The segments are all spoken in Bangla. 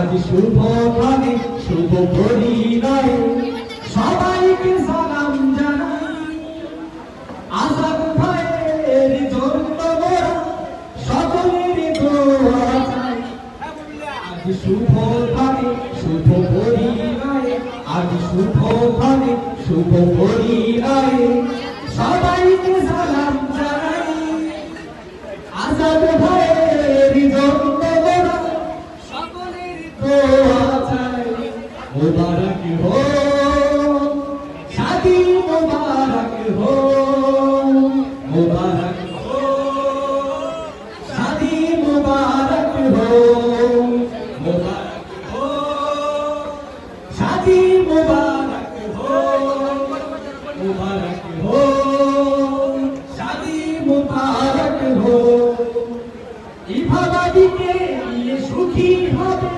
আজ শুভ খানে শুভ পরিণয়ে সবাইকে সালাম জানাই। সকলের আজ শুভ খানে শুভ পরিণয়ে, আজ শুভ শুভ পরিণয়ে সবাইকে সালাম জানাই। আজাদ মুবারক হো শাদি মুবারক হো মুবারক হো শাদি মুবারক হো মুবারক হো শাদি মুবারক হো মুবারক হো শাদি মুবারক হো ইভাবাদীকে নিয়ে সুখী হবে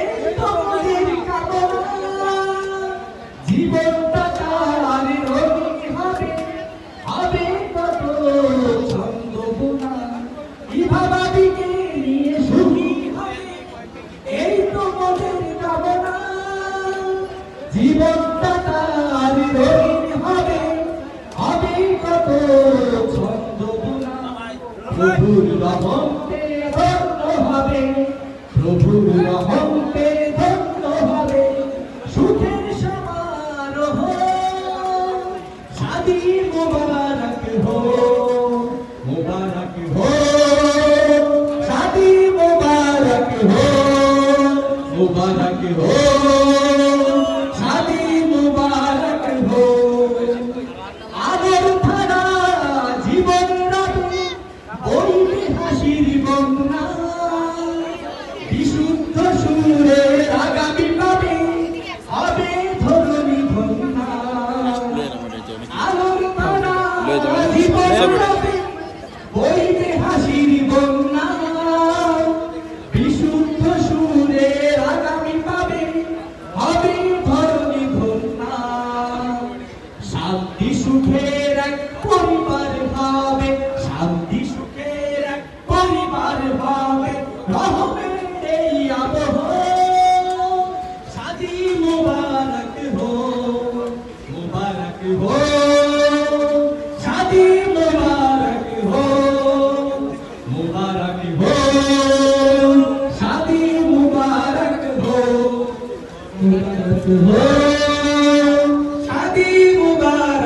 এই তোমাদের কামনা জীবনটা তার রঙিন হবে হবে কত ছন্দ বোনা ইভাবাদীকে নিয়ে সুখী হবে, এই তোমাদের কামনা। জীবনটা তার রঙিন হবে হবে কত ছন্দ বোনা প্রভুর রহমতে প্রভুর রহমতে আগর জীবন রাতে বইবে হাসির বন্যা। বিশুদ্ধ বইবে হাসির বন্যা বিশুদ্ধ সুরে আগামী পাবে হবে ধরণী ধন্যা। শান্তি সুখের এক পরিবার। 그 아디 모발